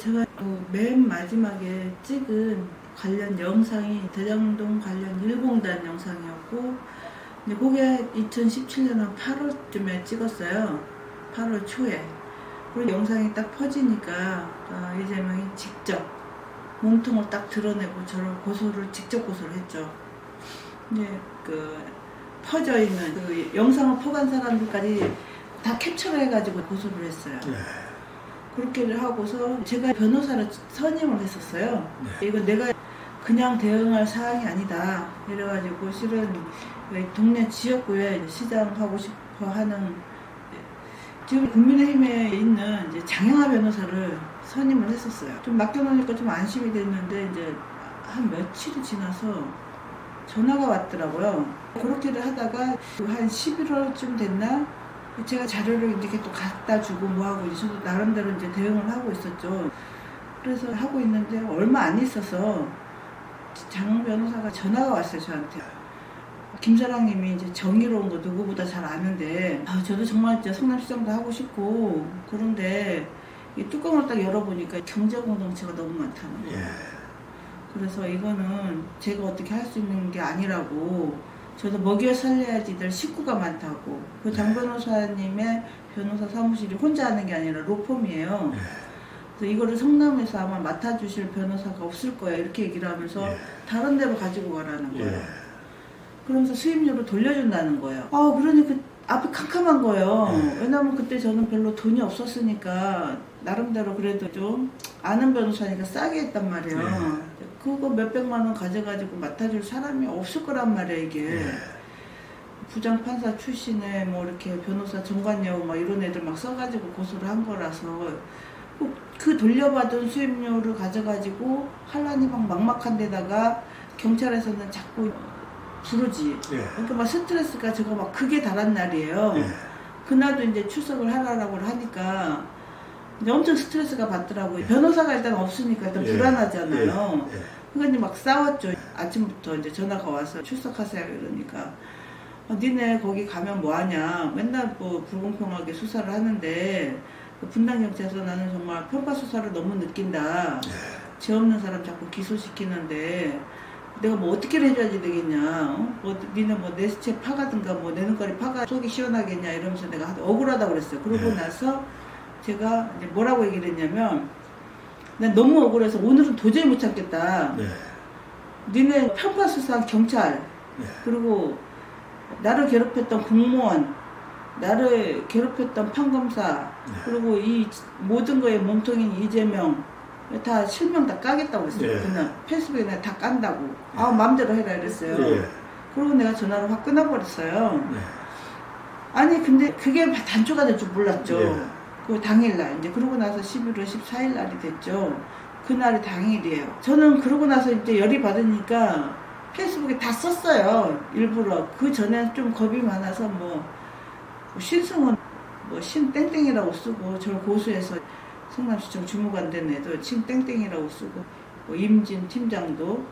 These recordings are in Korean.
제가 어, 맨 마지막에 찍은 관련 영상이 대장동 관련 일공단 영상이었고 근데 그게 2017년 8월쯤에 찍었어요. 8월 초에. 그리고 영상이 딱 퍼지니까 어, 이재명이 직접 몸통을 딱 드러내고 저를 고소를 직접 고소를 했죠. 이제 그 퍼져 있는 그 영상을 퍼간 사람들까지 다 캡처를 해가지고 고소를 했어요. 네. 그렇게를 하고서 제가 변호사를 선임을 했었어요. 네. 이거 내가 그냥 대응할 사항이 아니다. 이래가지고 실은 왜 동네 지역구에 시장하고 싶어 하는 지금 국민의힘에 있는 이제 장영하 변호사를 선임을 했었어요. 좀 맡겨놓으니까 좀 안심이 됐는데 이제 한 며칠이 지나서 전화가 왔더라고요. 그렇게를 하다가 한 11월쯤 됐나? 제가 자료를 이렇게 또 갖다 주고 뭐 하고 이제 저도 나름대로 이제 대응을 하고 있었죠. 그래서 하고 있는데 얼마 안 있어서 장 변호사가 전화가 왔어요 저한테. 김사랑님이 이제 정의로운 거 누구보다 잘 아는데 아, 저도 정말 진짜 성남시장도 하고 싶고 그런데 이 뚜껑을 딱 열어보니까 경제 공동체가 너무 많다는 거예요. 예. 그래서 이거는 제가 어떻게 할 수 있는 게 아니라고 저도 먹여 살려야지들 식구가 많다고 그 장 변호사님의 변호사 사무실이 혼자 하는 게 아니라 로펌이에요. 예. 그래서 이거를 성남에서 아마 맡아주실 변호사가 없을 거야 이렇게 얘기를 하면서 예. 다른 데로 가지고 가라는 거예요. 예. 그러면서 수입료를 돌려준다는 거예요. 아, 그러니 그 앞이 캄캄한 거예요. 네. 왜냐면 그때 저는 별로 돈이 없었으니까 나름대로 그래도 좀 아는 변호사니까 싸게 했단 말이에요. 네. 그거 몇백만 원 가져가지고 맡아줄 사람이 없을 거란 말이에요, 이게. 예. 부장 판사 출신의 뭐 이렇게 변호사 정관여우 막 이런 애들 막 써가지고 고소를 한 거라서 그- 그 돌려받은 수입료를 가져가지고 한란이 막 막막한 데다가 경찰에서는 자꾸 부르지. 예. 그러니까 막 스트레스가 저거 막 크게 달한 날이에요. 예. 그날도 이제 출석을 하라고 하니까 엄청 스트레스가 받더라고요. 변호사가 일단 없으니까 일단 예. 불안하잖아요. 예. 예. 그러니까 이제 막 싸웠죠. 아침부터 이제 전화가 와서 출석하세요 이러니까 어, 니네 거기 가면 뭐하냐. 맨날 뭐 불공평하게 수사를 하는데 그 분당 경찰서 나는 정말 편파 수사를 너무 느낀다. 죄 없는 사람 자꾸 기소시키는데 내가 뭐 어떻게 해줘야지 되겠냐. 어? 뭐 니네 뭐 내 시체 파가든가 뭐 내 눈깔이 파가 속이 시원하겠냐 이러면서 내가 억울하다고 그랬어요. 그러고 네. 나서 제가 이제 뭐라고 얘기를 했냐면 난 너무 억울해서 오늘은 도저히 못 참겠다. 네. 니네 편파 수사한 경찰 네. 그리고 나를 괴롭혔던 공무원 나를 괴롭혔던 판검사 네. 그리고 이 모든 거에 몸통인 이재명 다 실명 다 까겠다고 그랬어요. 예. 그냥 페이스북에 내가 다 깐다고. 아 마음대로 해라 이랬어요. 예. 그리고 내가 전화를 확 끊어버렸어요. 네. 아니 근데 그게 단초가 될 줄 몰랐죠. 예. 그 당일날 이제 그러고 나서 11월 14일 날이 됐죠. 그날이 당일이에요. 저는 그러고 나서 이제 열이 받으니까 페이스북에 다 썼어요. 일부러 그 전에 좀 겁이 많아서 뭐 신승은 뭐 신땡땡이라고 쓰고 저를 고소해서 성남시청 주무관 된 애도 신땡땡이라고 쓰고 뭐 임진 팀장도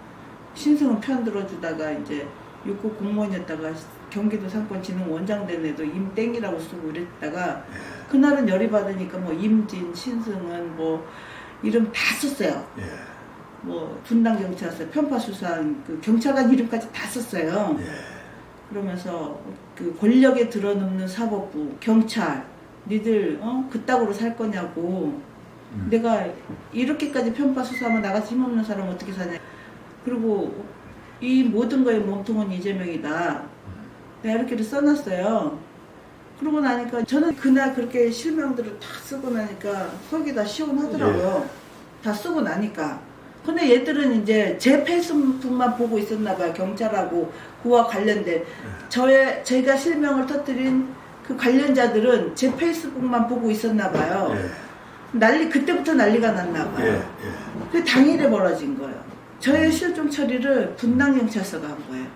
신승은 편 들어주다가 이제 육구 공무원이었다가 경기도 상권진흥 원장 된 애도 임땡이라고 쓰고 이랬다가 그날은 열이 받으니까 뭐 임진, 신승은 뭐 이름 다 썼어요. 예. 뭐 분당 경찰서 편파 수사한 그 경찰관 이름까지 다 썼어요. 예. 그러면서 그 권력에 들어눕는 사법부, 경찰, 니들 어 그따구로 살 거냐고. 음. 내가 이렇게까지 편파 수사하면 나같이 힘없는 사람 어떻게 사냐. 그리고 이 모든 거의 몸통은 이재명이다. 이렇게 써놨어요. 그러고 나니까 저는 그날 그렇게 실명들을 다 쓰고 나니까 속이 다 시원하더라고요. 다 쓰고 나니까. 근데 얘들은 이제 제 페이스북만 보고 있었나 봐요. 경찰하고 그와 관련된. 저의, 제가 실명을 터뜨린 그 관련자들은 제 페이스북만 보고 있었나 봐요. 예. 난리, 그때부터 난리가 났나 봐요. 예. 예. 그 당일에 벌어진 거예요. 저의 실종 처리를 분당 경찰서가 한 거예요.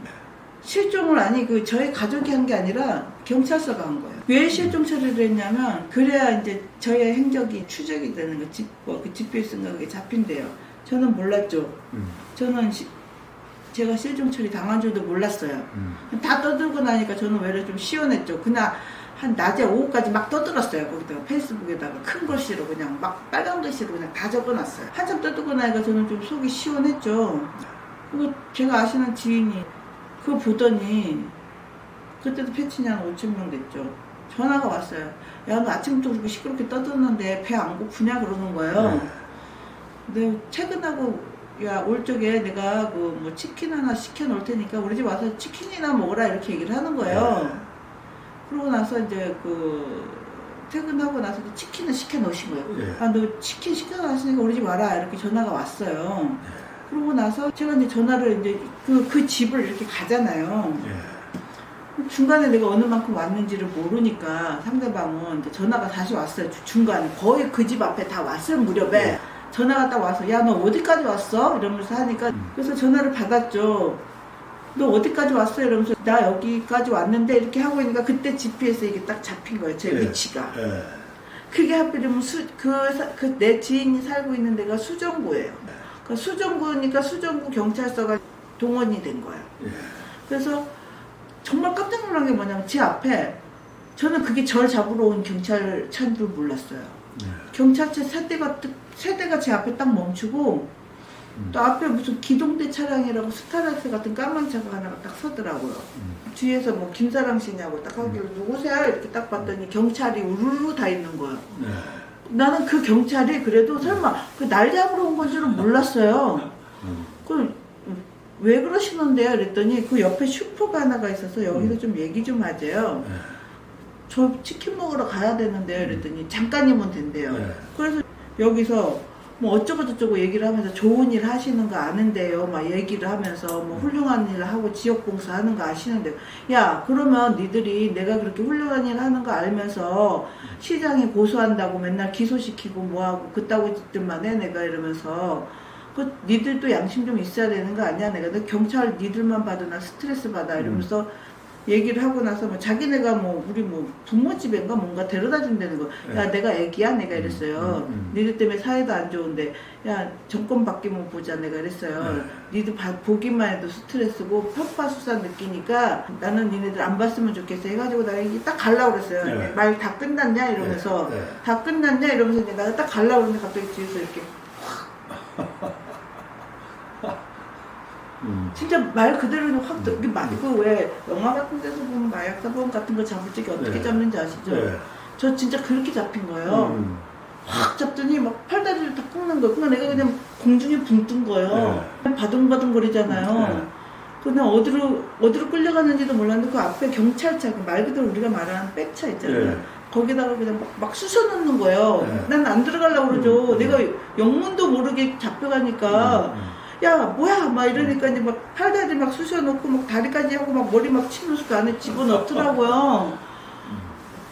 실종을 아니 그 저희 가족이 한 게 아니라 경찰서가 한 거예요. 왜 실종 처리를 했냐면 그래야 이제 저의 행적이 추적이 되는 거, 집, 뭐, 그 GPS-인가 그게 잡힌대요. 저는 몰랐죠. 음. 저는 시- 제가 실종 처리 당한 줄도 몰랐어요. 음. 다 떠들고 나니까 저는 외려 좀 시원했죠. 그날 한 낮에 오후까지 막 떠들었어요. 거기다가 페이스북에다가 큰 글씨로 그냥 막 빨간 글씨로 그냥 다 적어놨어요. 한참 떠들고 나니까 저는 좀 속이 시원했죠. 그리고 제가 아시는 지인이 그거 보더니 그때도 패친이 한 5천 명 됐죠. 전화가 왔어요. 야, 너 아침부터 그렇게 시끄럽게 떠드는데 배 안 고프냐? 그러는 거예요. 근데 퇴근하고 야, 올 적에 내가 그 뭐 치킨 하나 시켜 놓을 테니까 우리 집 와서 치킨이나 먹어라 이렇게 얘기를 하는 거예요. 그러고 나서 이제 그 퇴근하고 나서 치킨을 시켜 놓으신 거예요. 예. 아, 너 치킨 시켜 놨으니까 우리 집 와라. 이렇게 전화가 왔어요. 그러고 나서 제가 이제 전화를 이제 그, 그 집을 이렇게 가잖아요. 예. 중간에 내가 어느 만큼 왔는지를 모르니까 상대방은 이제 전화가 다시 왔어요. 주- 중간에. 거의 그 집 앞에 다 왔을 무렵에 예. 전화가 딱 와서 야, 너 어디까지 왔어? 이러면서 하니까 음. 그래서 전화를 받았죠. 너 어디까지 왔어? 이러면서 나 여기까지 왔는데 이렇게 하고 있으니까 그때 GPS에 이게 딱 잡힌 거예요. 제 예. 위치가. 예. 그게 하필이면 수, 그, 그, 내 지인이 살고 있는 데가 수정구예요. 그 수정구니까 수정구 경찰서가 동원이 된 거예요. 예. 그래서 정말 깜짝 놀란 게 뭐냐면 제 앞에 저는 그게 절 잡으러 온 경찰차인 줄 몰랐어요. 예. 경찰차 세 대가, 뜨- 세 대가 제 앞에 딱 멈추고 음. 또 앞에 무슨 기동대 차량이라고 스타렉스 같은 까만 차가 하나가 딱 서더라고요. 음. 뒤에서 뭐 김사랑 씨냐고 딱 하길래 누구세요? 이렇게 딱 봤더니 경찰이 우르르 다 있는 거예요. 예. 나는 그 경찰이 그래도 설마 그 날 잡으러 온 건 줄은 몰랐어요. 음. 그왜 그러시는데요? 그랬더니 그 옆에 슈퍼가 하나가 있어서 여기서 좀 얘기 좀 하재요. 예. 저 치킨 먹으러 가야 되는데요. 그랬더니 잠깐이면 된대요. 예. 그래서 여기서 뭐 어쩌고 저쩌고 얘기를 하면서 좋은 일 하시는 거 아는데요. 막 얘기를 하면서 뭐 훌륭한 일 하고 지역 봉사 하는 거 아시는데 야 그러면 니들이 내가 그렇게 훌륭한 일 하는 거 알면서 시장에 고소한다고 맨날 기소시키고 뭐하고 그따구 짓들만 해 내가 이러면서. 그 니들도 양심 좀 있어야 되는 거 아니야? 내가 너 경찰 니들만 봐도 나 스트레스 받아 이러면서 얘기를 하고 나서 뭐 자기네가 뭐 우리 뭐 부모 집인가 뭔가 데려다 준다는 거. 야 네. 내가 애기야 내가 이랬어요. 음, 음, 음. 니들 때문에 사회도 안 좋은데 야 정권 바뀌면 보자 내가 이랬어요. 니들 봐- 보기만 해도 스트레스고 편파수사 느끼니까 나는 니네들 안 봤으면 좋겠어 해가지고 나 이게 딱 갈라 그랬어요. 네. 말다 끝났냐 이러면서 네. 다 끝났냐 이러면서 나가 딱 갈라 그러는데 갑자기 뒤에서 이렇게 음. 진짜 말 그대로 확 들- 이게 막 그왜 영화 같은 데서 보면 마약 사범 같은 거 잡을 적에 어떻게 네. 잡는지 아시죠? 예. 저 진짜 그렇게 잡힌 거예요. 음. 확 잡더니 막 팔다리를 다 꺾는 거예요. 그냥 내가 그냥 공중에 붕 뜬 거예요. 바둥바둥 거리잖아요. 네. 그냥 어디로 어디로 끌려가는지도 몰랐는데 그 앞에 경찰차 그말 그대로 우리가 말하는 백차 있잖아요. 예. 거기다가 그냥 막, 막 쑤셔놓는 거예요. 네. 난안 들어가려고 그러죠. 음. 내가 영문도 모르게 잡혀가니까 음. 야 뭐야 막 이러니까 이제 막 팔다리 막 쑤셔놓고 막 다리까지 하고 막 머리 막 치면서 그 안에 집어넣더라고요.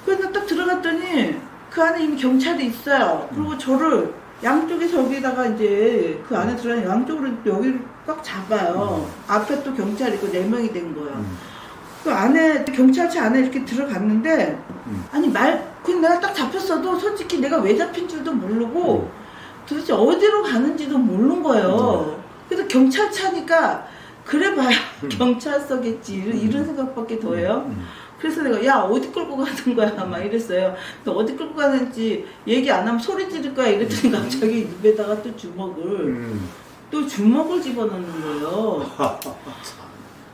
그래서 딱 들어갔더니 그 안에 이미 경찰이 있어요. 그리고 저를 양쪽에 저기다가 이제 그 안에 들어가는 양쪽으로 여기를 꽉 잡아요. 앞에 또 경찰 있고 네 명이 된 거예요. 음. 그 안에 경찰차 안에 이렇게 들어갔는데 음. 아니 말 그냥 내가 딱 잡혔어도 솔직히 내가 왜 잡힌 줄도 모르고 도대체 어디로 가는지도 모르는 거예요. 그래서 경찰차니까 그래봐야 경찰서겠지 이런, 이런 생각밖에 더해요. 음. 그래서 내가 야 어디 끌고 가는 거야 막 이랬어요. 너 어디 끌고 가는지 얘기 안 하면 소리 지를 거야 이랬더니 갑자기 입에다가 또 주먹을 음. 또 주먹을 집어넣는 거예요.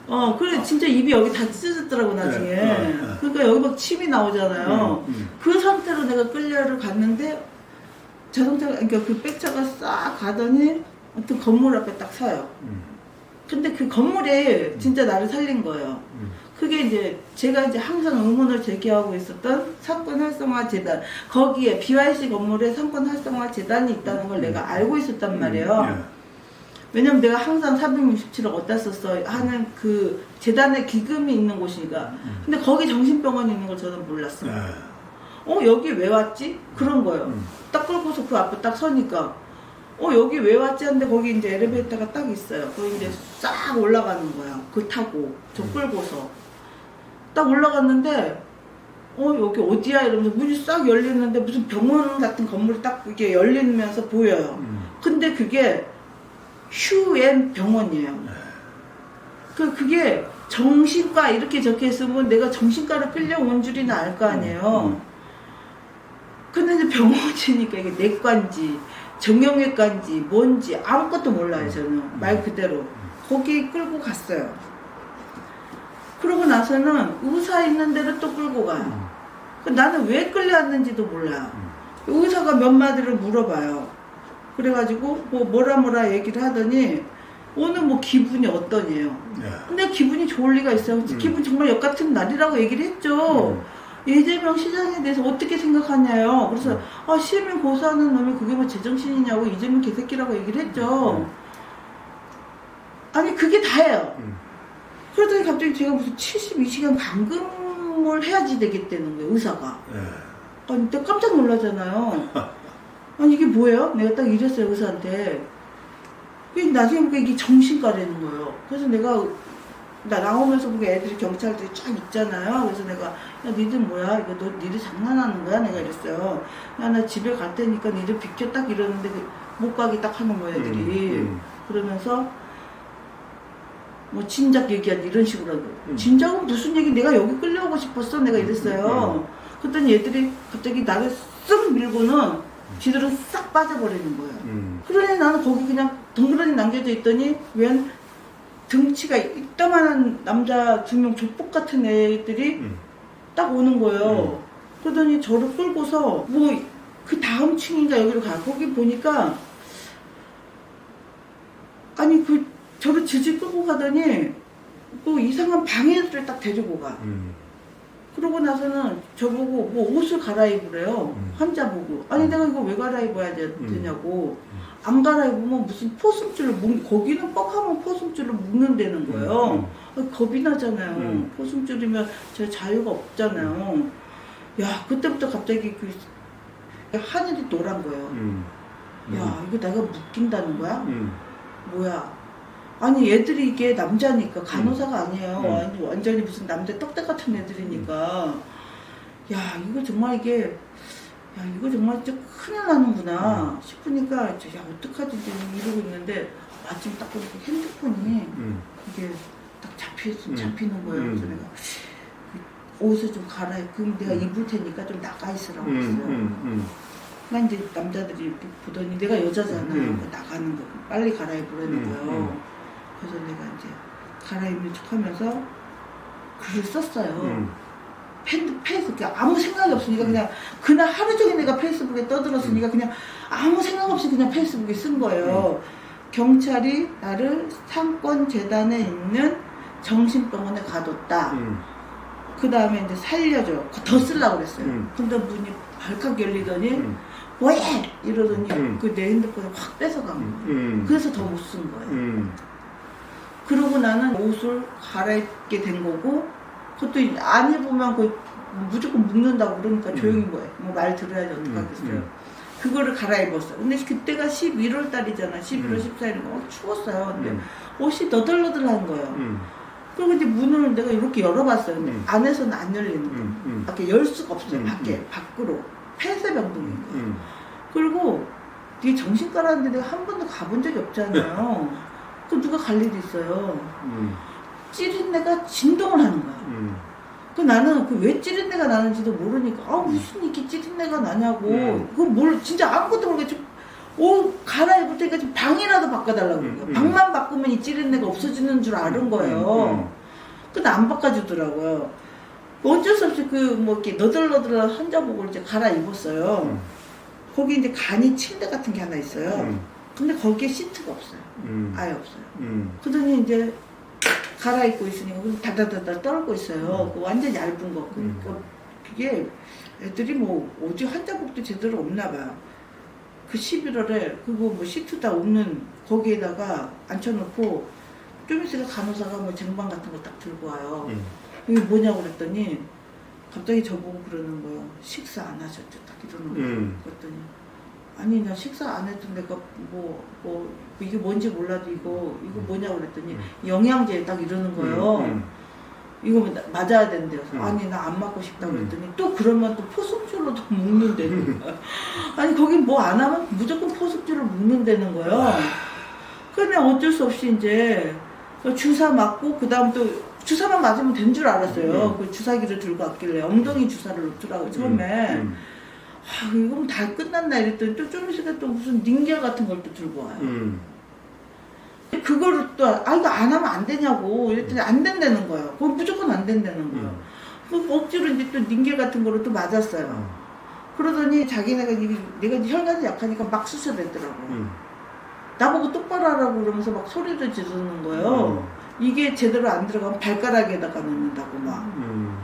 어 그래 진짜 입이 여기 다 찢어졌더라고 나중에. 네, 네, 네. 그러니까 여기 막 침이 나오잖아요. 음. 음. 그 상태로 내가 끌려를 갔는데 자동차가 그러니까 그 백차가 싹 가더니 어떤 건물 앞에 딱 서요. 음. 근데 그 건물이 진짜 나를 살린 거예요. 음. 그게 이제 제가 이제 항상 의문을 제기하고 있었던 사건 활성화 재단 거기에 BYC 건물에 사건 활성화 재단이 있다는 걸 내가 알고 있었단 말이에요. 예. 왜냐면 내가 항상 467억 어디다 썼어 하는 그 재단의 기금이 있는 곳이니까. 음. 근데 거기 정신병원이 있는 걸 저는 몰랐어요. 예. 어 여기 왜 왔지? 그런 거예요. 음. 딱 끌고서 그 앞에 딱 서니까 어 여기 왜 왔지 하는데 거기 이제 엘리베이터가 딱 있어요. 거기 이제 싹 올라가는 거야. 그 타고 저 끌고서 딱 올라갔는데 어 여기 어디야 이러면서 문이 싹 열리는데 무슨 병원 같은 건물이 딱 이게 열리면서 보여요. 음. 근데 그게 휴엔 병원이에요. 그 그게 정신과 이렇게 적혀 있으면 내가 정신과를 끌려온 줄이나 알 거 아니에요. 음. 근데 이제 병원 치니까 이게 내과인지 정형외과인지 뭔지 아무것도 몰라요 저는 말 그대로 거기 끌고 갔어요. 그러고 나서는 의사 있는 데로 또 끌고 가요. 그 나는 왜 끌려왔는지도 몰라. 의사가 몇 마디를 물어봐요. 그래가지고 뭐 뭐라 뭐라 얘기를 하더니 오늘 뭐 기분이 어떠니에요. 야. 근데 기분이 좋을 리가 있어요. 음. 기분 정말 역 같은 날이라고 얘기를 했죠. 음. 이재명 시장에 대해서 어떻게 생각하냐요. 그래서 음. 아 시민 고소하는 놈이 그게 뭐 제정신이냐고 이재명 개새끼라고 얘기를 했죠. 음. 아니 그게 다예요. 음. 그러더니 갑자기 제가 무슨 72시간 감금을 해야지 되겠다는 거예요. 의사가. 예. 아니 내가 깜짝 놀라잖아요. 아니 이게 뭐예요? 내가 딱 이랬어요 의사한테. 나중에 보니까 이게 정신과라는 거예요. 그래서 내가 나 나오면서 보고 애들이 경찰들이 쫙 있잖아요. 그래서 내가 야 니들 뭐야? 이거 너 니들 장난하는 거야? 내가 이랬어요. 야나 집에 갈 테니까 니들 비켜 딱 이러는데 그못 가게 딱 하는 거예요 애들이. 음. 그러면서 뭐 진작 얘기한 이런 식으로 하고 음. 진작은 무슨 얘기 내가 여기 끌려오고 싶었어 내가 이랬어요 그랬더니 얘들이 갑자기 나를 쓱 밀고는 지들은 싹 빠져버리는 거예요 음. 그러니 나는 거기 그냥 덩그러니 남겨져 있더니 웬 등치가 이따만한 남자 두명 족복 같은 애들이 음. 딱 오는 거예요. 그러더니 저를 끌고서 뭐 그 다음 층인가 여기로 가. 거기 보니까 아니 그 저를 지지 끌고 가더니 뭐 이상한 방에를 딱 데리고 가. 음. 그러고 나서는 저보고 뭐 옷을 갈아입으래요. 음. 환자 보고. 아니 음. 내가 이거 왜 갈아입어야 되- 음. 되냐고. 안 갈아입으면 무슨 포승줄을 묶, 거기는 뻑하면 포승줄을 묶는다는 거예요. 아, 겁이 나잖아요. 음. 포승줄이면 제 자유가 없잖아요. 야, 그때부터 갑자기 그 하늘이 노란 거예요. 음. 야, 이거 내가 묶인다는 거야? 음. 뭐야? 아니, 애들이 이게 남자니까 간호사가 아니에요. 음. 완- 완전히 무슨 남자 떡대 같은 애들이니까. 야, 이거 정말 이게, 야, 이거 정말 진짜 큰일 나는구나 싶으니까, 저, 야, 어떡하지? 지금 이러고 있는데, 마침 딱 보니까 핸드폰이 음. 이게 딱 잡히, 음. 잡히는 거예요. 음. 그래서 내가 그 옷을 좀 갈아입고, 그럼 내가 음. 입을 테니까 좀 나가 있으라고 음. 했어요. 음. 나 이제 남자들이 이렇게 보더니 내가 여자잖아요. 음. 그 나가는 거 빨리 갈아입으라는 음, 거예요. 음. 그래서 내가 이제 갈아입는 척하면서 글을 썼어요. 음. 팬 페이스북에 아무 생각이 없으니까 그냥 그날 하루 종일 내가 페이스북에 음. 떠들었으니까 그냥 아무 생각 없이 그냥 페이스북에 쓴 거예요. 경찰이 나를 상권 재단에 있는 정신병원에 가뒀다. 음. 그 다음에 이제 살려줘. 더 쓰려고 그랬어요. 음. 근데 문이 발칵 열리더니 음. 왜? 이러더니 음. 그내 핸드폰을 확 뺏어간 거예요. 음. 그래서 더 못 쓴 거예요. 음. 그러고 나는 옷을 갈아입게 된 거고, 그것도 안 입으면 그 무조건 묶는다고 그러니까 음. 조용히 뭐해. 뭐 말 들어야지 어떡하겠어요. 음. 그거를 갈아입었어. 근데 그때가 11월 달이잖아. 11월 음. 14일인가. 어, 추웠어요. 근데 음. 옷이 너덜너덜한 거예요. 음. 그리고 이제 문을 내가 이렇게 열어봤어요. 근데 음. 안에서는 안 열리는 거예요. 음. 음. 밖에 열 수가 없어요. 음, 밖에, 음. 밖으로. 폐쇄병동인 거예요. 음. 그리고 이게 정신과라는데 내가 한 번도 가본 적이 없잖아요. 그 누가 갈 일이 있어요. 음. 찌린 내가 진동을 하는 거야. 음. 그 나는 그 왜 찌린내가 나는지도 모르니까 아 무슨 이렇게 찌린내가 나냐고. 음. 그거 뭘 진짜 아무것도 모르게 좀옷 갈아입을 좀 방이라도 바꿔달라고 그래요. 음, 음. 방만 바꾸면 이 찌린내가 없어지는 줄 아는 거예요. 근데 안 바꿔주더라고요. 어쩔 수 없이 그 뭐 이렇게 너덜너덜한 환자복을 이제 갈아입었어요. 음. 거기 이제 간이 침대 같은 게 하나 있어요. 음. 근데 거기에 시트가 없어요. 음. 아예 없어요. 음. 그러더니 이제 갈아입고 있으니까 그럼 다다다다 떨고 있어요. 그 완전 얇은 거. 음. 그러니까 그게 애들이 뭐 오지 환자복도 제대로 없나 봐요. 그 11월에 그거 뭐 시트 다 없는 거기에다가 앉혀놓고 좀 있으니까 간호사가 뭐 쟁반 같은 거 딱 들고 와요. 음. 이게 뭐냐고 그랬더니 갑자기 저보고 그러는 거예요. 식사 안 하셨죠? 딱 이러는 거예요. 음. 그랬더니 아니 나 식사 안 해도 내가 뭐, 뭐 이게 뭔지 몰라도 이거 이거 뭐냐고 그랬더니 음. 영양제 딱 이러는 거예요. 음. 이거 뭐 나- 맞아야 된대요. 음. 아니 나 안 맞고 싶다고 음. 그랬더니 또 그러면 또 포승줄로 또 거야. 아니 거긴 뭐 안 하면 무조건 포승줄을 묶는다는 거예요. 그러면 어쩔 수 없이 이제 그 주사 맞고 그 다음 또 주사만 맞으면 된 줄 알았어요. 음. 그 주사기를 들고 왔길래 엉덩이 주사를 놓더라고 처음에. 음. 아, 이건 다 끝났나 이랬더니 또 좀 있으니까 또 무슨 닌겔 같은 걸 또 들고 와요. 음. 그거를 또, 아, 이거 안 하면 안 되냐고. 이랬더니 안 된다는 거예요. 그거 무조건 안 된다는 거예요. 음. 그 억지로 이제 또 닌겔 같은 거로 또 맞았어요. 음. 그러더니 자기네가 이게 내가 이제 혈관이 약하니까 막 수술했더라고. 음. 나보고 똑바로 하라고 그러면서 막 소리를 지르는 거예요. 이게 제대로 안 들어가면 발가락에다가 넣는다고 막. 음.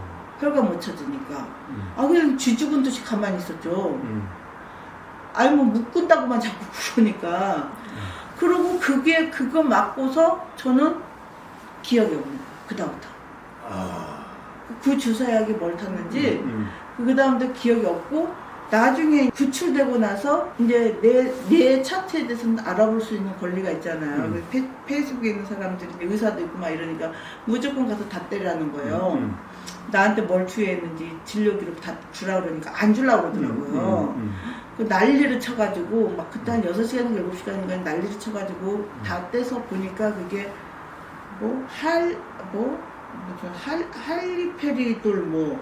혈관 못 찾으니까. 음. 아, 그냥 쥐죽은 듯이 가만히 있었죠. 음. 아니, 뭐 묶은다고만 자꾸 그러니까. 그러고 그게, 그거 맞고서 저는 기억이 없는 거예요. 그다음부터. 아. 그 주사약이 뭘 탔는지, 음. 그 다음부터 기억이 없고, 나중에 구출되고 나서 이제 내, 내 차트에 대해서는 알아볼 수 있는 권리가 있잖아요. 음. 페, 페이스북에 있는 사람들이 의사도 있고 막 이러니까 무조건 가서 다 때라는 거예요. 음. 나한테 뭘 투여했는지 진료 기록 다 주라 그러니까 안 주려고 그러더라고요. 음. 그 난리를 쳐가지고 막 그때 한 6시간인가 7시간인가 난리를 쳐가지고 다 떼서 보니까 그게 뭐 할 뭐 무슨 할 할리페리돌 뭐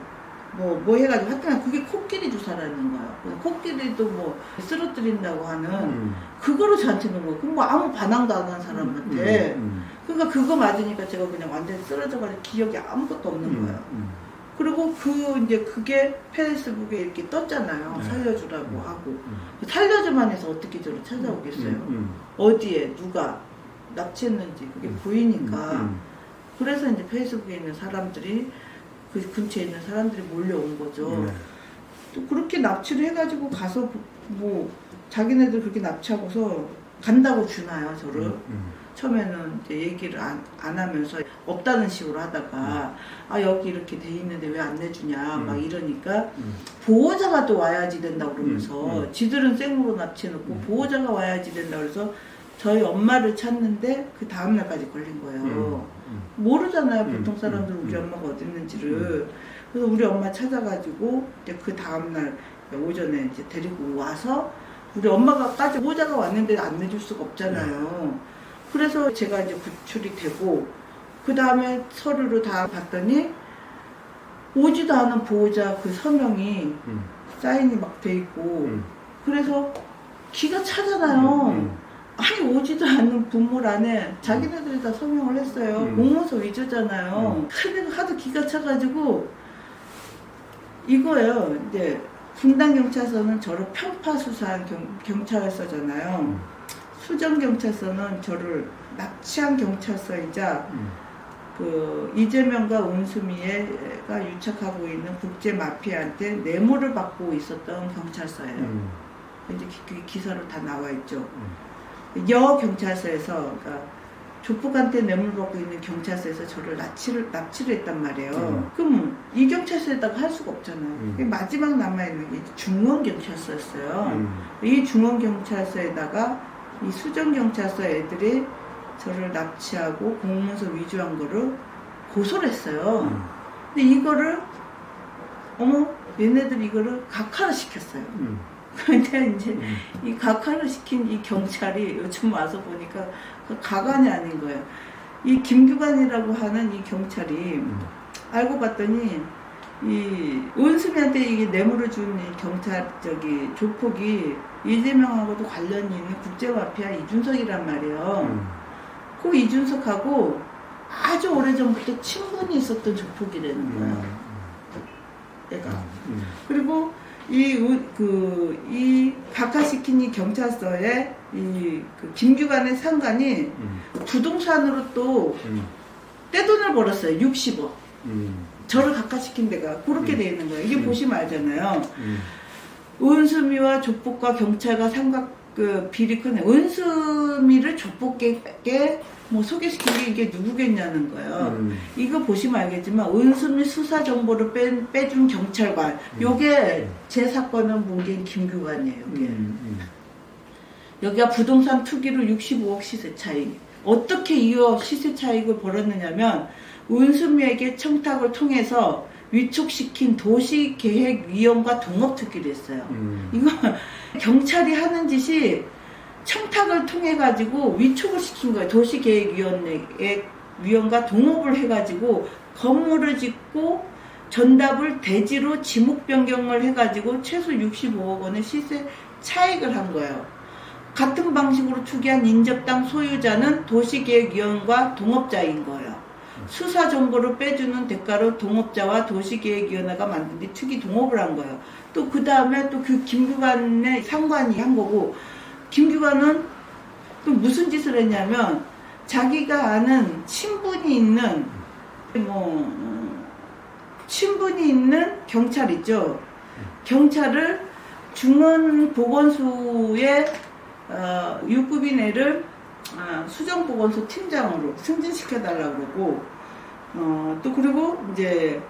뭐, 뭐 해가지고 하여튼 그게 코끼리 주사라는 거예요. 그래서 코끼리도 뭐 쓰러뜨린다고 하는 음. 그거로 저한테 놓은 거예요. 그럼 뭐 아무 반항도 안 하는 사람한테. 음. 그러니까 그거 맞으니까 제가 그냥 완전히 쓰러져가지고 기억이 아무것도 없는 음. 거예요. 음. 그리고 그 이제 그게 페이스북에 이렇게 떴잖아요. 네. 살려주라고 음. 하고 음. 살려주만 해서 어떻게 저를 찾아오겠어요? 음. 어디에 누가 납치했는지 그게 보이니까 음. 그래서 이제 페이스북에 있는 사람들이 그 근처에 있는 사람들이 몰려온 거죠. 네. 또 그렇게 납치를 해가지고 가서 뭐 자기네들 그렇게 납치하고서 간다고 주나요 저를 음. 처음에는 이제 얘기를 안, 안 하면서 없다는 식으로 하다가 아 여기 이렇게 돼 있는데 왜 안 내주냐 음. 막 이러니까 음. 보호자가 또 와야지 된다고 그러면서 음, 음. 지들은 생으로 납치해놓고 음. 보호자가 와야지 된다 그래서 저희 엄마를 찾는데 그 다음 날까지 걸린 거예요 음. 모르잖아요 음, 보통 사람들은 음, 우리 음. 엄마가 어디 있는지를 그래서 우리 엄마 찾아가지고 이제 그 다음 날 오전에 이제 데리고 와서 우리 엄마가까지 보호자가 왔는데 안 내줄 수가 없잖아요 그래서 제가 이제 구출이 되고 그 다음에 서류를 다 봤더니 오지도 않은 보호자 그 서명이 음. 사인이 막 돼 있고 음. 그래서 기가 차잖아요. 음. 아니 오지도 않는 분모란에 자기네들이 다 서명을 했어요. 음. 공문서 위조잖아요. 음. 근데 하도 기가 차가지고 이거예요. 이제 분당 경찰서는 저를 편파 수사한 경, 경찰서잖아요. 음. 수정 경찰서는 저를 납치한 경찰서이자 음. 그 이재명과 은수미가 유착하고 있는 국제 마피아한테 뇌물을 받고 있었던 경찰서예요. 음. 이제 기, 기- 기사로 다 나와 있죠. 음. 여 경찰서에서 그러니까 조폭한테 뇌물 받고 있는 경찰서에서 저를 납치를 납치를 했단 말이에요. 음. 그럼 이 경찰서에다가 할 수가 없잖아요. 음. 마지막 남아 있는 게 중원 경찰서였어요. 음. 이 중원 경찰서에다가 이 수정 경찰서 애들이 저를 납치하고 공문서 위조한 거를 고소를 했어요. 음. 근데 이거를 어머 얘네들 이거를 각하를 시켰어요. 음. 근데 이제 음. 이 각하를 시킨 이 경찰이 요즘 와서 보니까 그 가관이 아닌 거예요. 이 김규관이라고 하는 이 경찰이 음. 알고 봤더니 이 은수미한테 이게 뇌물을 준 이 경찰 저기 조폭이 이재명하고도 관련이 있는 국제마피아 이준석이란 말이에요. 음. 그 이준석하고 아주 오래전부터 친분이 있었던 조폭이라는 거예요. 음. 얘가. 음. 그리고 이, 그, 이, 각하시킨 이 경찰서에 이, 그, 김규관의 상관이 음. 부동산으로 또 음. 떼돈을 벌었어요. 60억. 음. 저를 각하시킨 데가 그렇게 음. 돼 있는 거예요. 이게 음. 보시면 알잖아요. 음. 은수미와 조폭과 경찰과 삼각, 그, 비리 크네. 은수미를 조폭에게 뭐 소개시킨 게 이게 누구겠냐는 거예요. 음. 이거 보시면 알겠지만 은수미 수사 정보를 빼, 빼준 경찰관 요게 제 사건을 문개인 김규관이에요 요게 음. 여기가 부동산 투기로 65억 시세 차익 어떻게 이어 시세 차익을 벌었느냐면 은수미에게 청탁을 통해서 위촉시킨 도시계획위원과 동업투기를 했어요 음. 이거 경찰이 하는 짓이 청탁을 통해 가지고 위촉을 시킨 거예요. 도시계획위원회에 위원과 동업을 해가지고 건물을 짓고 전답을 대지로 지목 변경을 해가지고 최소 65억 원의 시세 차익을 한 거예요. 같은 방식으로 투기한 인접당 소유자는 도시계획위원과 동업자인 거예요. 수사 정보를 빼주는 대가로 동업자와 도시계획위원회가 만든 뒤 투기 동업을 한 거예요. 또 그 다음에 또 그 김규관의 상관이 한 거고 김규관은 또 무슨 짓을 했냐면 자기가 아는 친분이 있는 뭐 음, 친분이 있는 경찰 있죠. 경찰을 중원보건소의 어, 6급인 애를 아, 수정보건소 팀장으로 승진시켜달라고 그러고 어, 또 그리고 이제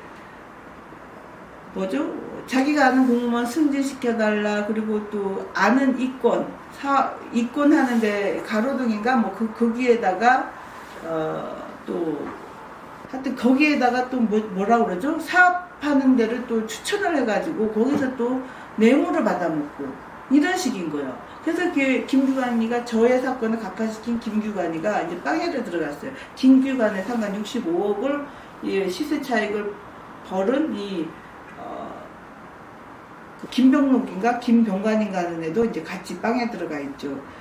뭐죠? 자기가 아는 공무원 승진시켜달라 그리고 또 아는 이권 사 이권 하는데 가로등인가 뭐 그 거기에다가 어 또 하여튼 거기에다가 또 뭐, 뭐라 그러죠? 사업하는 데를 또 추천을 해가지고 거기서 또 뇌물을 받아먹고 이런 식인 거예요. 그래서 그 김규관이가 저의 사건을 각하시킨 김규관이가 이제 빵에를 들어갔어요. 김규관의 상관 65억을 시세 차익을 벌은 이 어, 그 김병록인가 김병관인가 하는 애도 이제 같이 빵에 들어가 있죠.